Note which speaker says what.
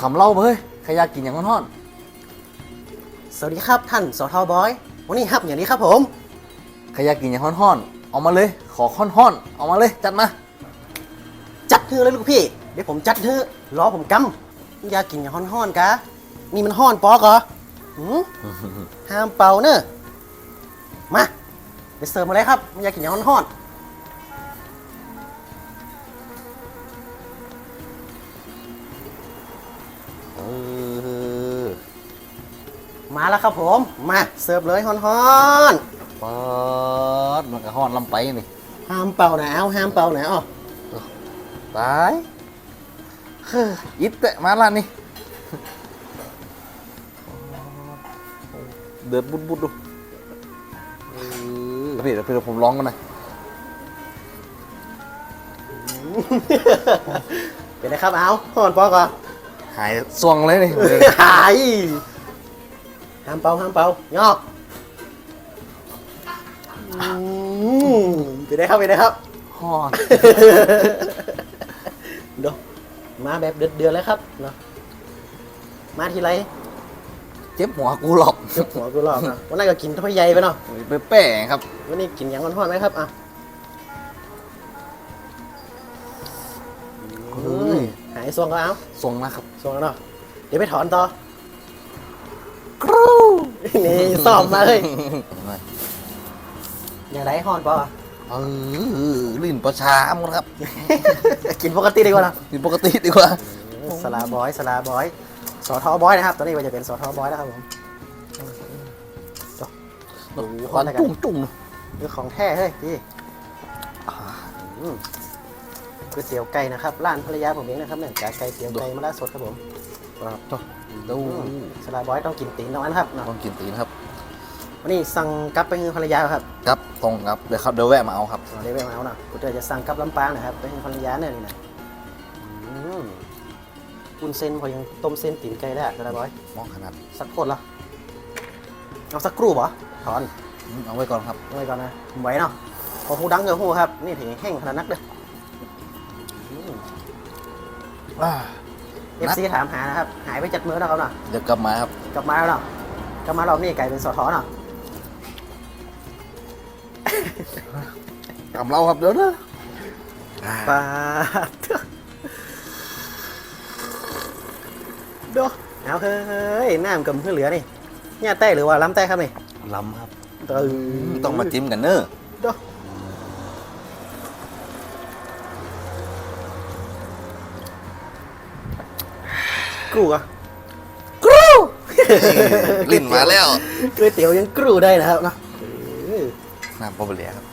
Speaker 1: คำเล่าเฮ้ยใครอยากกินอย่างท่อน
Speaker 2: สวัสดีครับท่านสทบอย วันนี้ครับอย่างนี้ครับผม
Speaker 1: ๆใครอยากกินอย่างท่อนๆเอามาเลย ขอค่อนๆเอามาเลยจัดมา
Speaker 2: จัดเธอเลยลูกพี่ เดี๋ยวผมจัดเธอรอผมกำอยากกินอย่างห้อนๆกะนี่มันห้อนปอกเหรอหืม ห้ามเป่าเนอะมาไปเสิร์ฟมาเลยครับอยากกินอย่างห้อนๆ มาแล้วครับผม มาเสิร์ฟเลยห้อน
Speaker 1: เปิดมันก็ห้อนลำไปนี่
Speaker 2: ๆห้ามเป่าหนาวห้ามเป่าหนาว
Speaker 1: ตายเฮ้ยอิดเตะมาละนี่เดือดบุดบุดดูเออเดี๋ยวเดี๋ยวผมร้องกันหน่อย
Speaker 2: เป็นไรครับเอาห้อนปอกเหรอ
Speaker 1: หายสวงเลยนี่
Speaker 2: หาย ห้ามเป่าห้ามเป่ายอกอืมไปได้ครับไปได้ครับ
Speaker 1: ห้อน
Speaker 2: เดี๋ยวมาแบบเดือดเดือดเลยครับเนาะมาทีไร
Speaker 1: เจ็บหัวกูหลอก
Speaker 2: เจ็บหัวกูหลอกเนาะวันนั้นก็กินถ้วยใหญ่ไปเนาะ
Speaker 1: ไปแป้งครับ
Speaker 2: วันนี้กินอย่างร้อนๆไหมครับอะ
Speaker 1: เฮ้ย
Speaker 2: หายซวงก็เอา
Speaker 1: ทรงนะครับ
Speaker 2: ซวงแล้วเนาะเดี๋ยวไปถอนต่อกรู นี่สอบมาเลยอย่างไรห้อนปอ
Speaker 1: เออลื่นประชาหมดครับ
Speaker 2: กินปกติดีกว่าเนาะ
Speaker 1: นี่ปกติดีกว่า
Speaker 2: สลาบอยสลาบอยสอทอบอยนะครับ ตอนนี้มันจะเป็นสอทอบอยแล้วครับผม
Speaker 1: ควันจุ่มจุ่ม
Speaker 2: คือของแท้เฮ้ยพี่อืมก๋วยเตี๋ยวไก่นะครับ ร้านภรรยาผมเองนะครับเนี่ยไก่ไก่เตี๋ยวไก่มะระสดครับผม
Speaker 1: ครับดู
Speaker 2: สลาบอยต้องกินตีนตรงนั้นครับเนาะ
Speaker 1: ต้องกินตีนครับ
Speaker 2: วันนี้สั่งกลับไปให้ภรรยาครับ
Speaker 1: ครับตรงครับเดี๋ยวครับเดี๋ยวแวะมาเอาครับ
Speaker 2: เราได้ไปมาเอาเนาะกูจะสั่งกลับลำปางนะครับไปให้ภรรยาเนี่ยนี่นะอืมวุ้นเส้นพอยังต้มเส้นตีนไก่ได้สลาบอย
Speaker 1: มองขนาด
Speaker 2: สักโคตรละเอาสักครู่เหรอถอน
Speaker 1: อืมเอาไว้ก่อนครับ
Speaker 2: เอาไว้ก่อนนะไหวเนาะพอหูดังเกินหูครับ นี่ถึงแห้งขนาดนักเลย
Speaker 1: อ่า
Speaker 2: เอฟซีถามหานะครับ หายไปจัดมือแล้วครับเนาะ
Speaker 1: เดี๋ยวกลับมาครับ
Speaker 2: กลับมาแล้วเนาะกลับมารอบนี้ไก่เป็นสอทอเนาะ
Speaker 1: กลับเราครับเดี๋ยวนะอ่า
Speaker 2: ปาดดูเอาเฮ้ยน้ำกับเพื่อเหลือนี่เนี่ยแต้หรือว่าล้ำแต้ครับนี่
Speaker 1: ลำครับ
Speaker 2: เออ
Speaker 1: ต้องมาจิ้มกันเนอะ
Speaker 2: ดู กรูอะกรู
Speaker 1: ลิ้นมาแล้ว
Speaker 2: ก๋วยเตี๋ยวยังกรูได้นะครับเนาะเออ
Speaker 1: น้ำปลาเบลียครับ